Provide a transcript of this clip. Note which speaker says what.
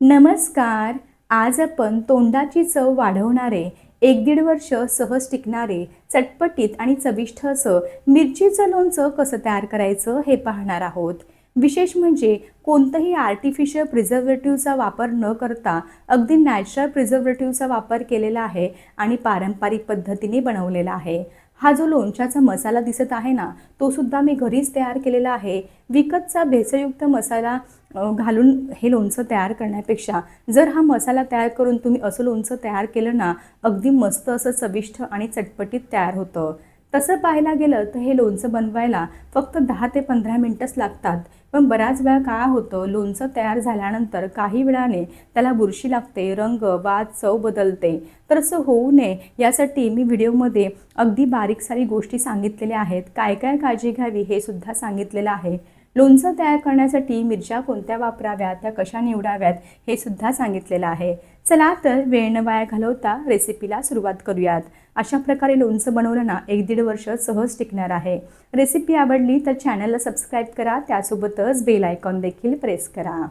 Speaker 1: नमस्कार. आज आपण तोंडाची चव वाढवणारे एक दीड वर्ष सहज टिकणारे चटपटीत आणि चविष्ट असं मिरचीचं लोणचं कसं तयार करायचं हे पाहणार आहोत. विशेष म्हणजे कोणतंही आर्टिफिशियल प्रिझर्वेटिव्हचा वापर न करता अगदी नॅचरल प्रिझर्वेटिव्हचा वापर केलेला आहे आणि पारंपरिक पद्धतीने बनवलेला आहे. हा जो लोणच्याचा मसाला दिसत आहे ना तो सुद्धा मी घरीच तयार केलेला आहे. विकतचा भेसळयुक्त मसाला घालून हे लोणचं तयार करण्यापेक्षा जर हा मसाला तयार करून तुम्ही असं लोणचं तयार केलं ना अगदी मस्त असं चविष्ट आणि चटपटीत तयार होतं. तसं पाहायला गेलं तर हे लोणचं बनवायला फक्त दहा ते पंधरा मिनटंच लागतात. पण बऱ्याच वेळा काय होतं लोणचं तयार झाल्यानंतर काही वेळाने त्याला बुरशी लागते रंग वाद चव बदलते. तर असं होऊ नये यासाठी मी व्हिडिओमध्ये अगदी बारीक सारी गोष्टी सांगितलेल्या आहेत. काय काय काळजी घ्यावी हे सुद्धा सांगितलेलं आहे. लोणचं तयार करण्यासाठी मिरच्या कोणत्या वापराव्यात त्या कशा निवडाव्यात हे सुद्धा सांगितलेलं आहे. चला तर वेळ न वाया घालवता रेसिपीला सुरुवात करूयात. अशा प्रकारे लोणचं बनवलं ना एक दीड वर्ष सहज टिकणार आहे. रेसिपी आवडली तर चॅनलला सबस्क्राईब करा त्यासोबतच बेल आयकॉन देखील प्रेस करा.